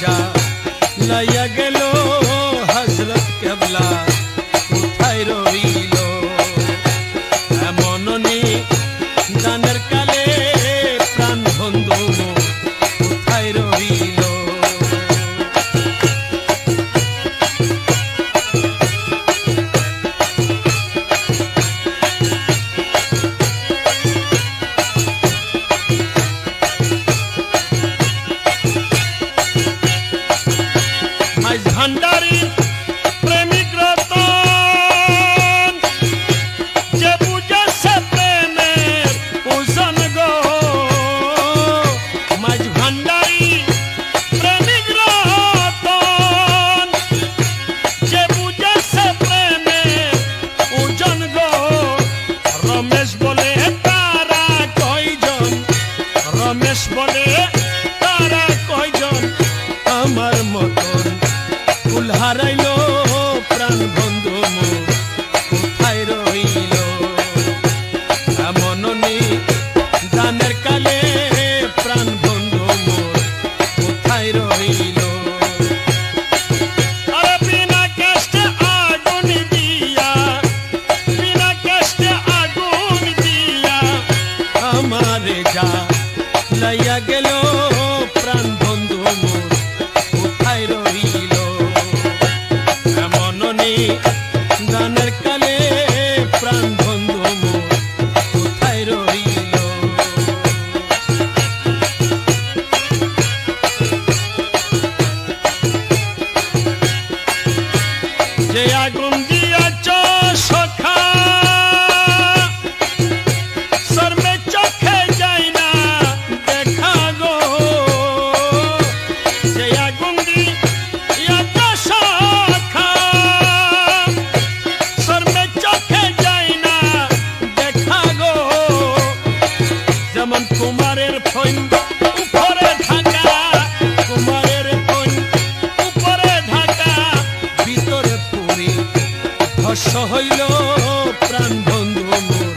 जा लय गलो हजरत कबला लग রহস্য হইল প্রাণ বন্ধু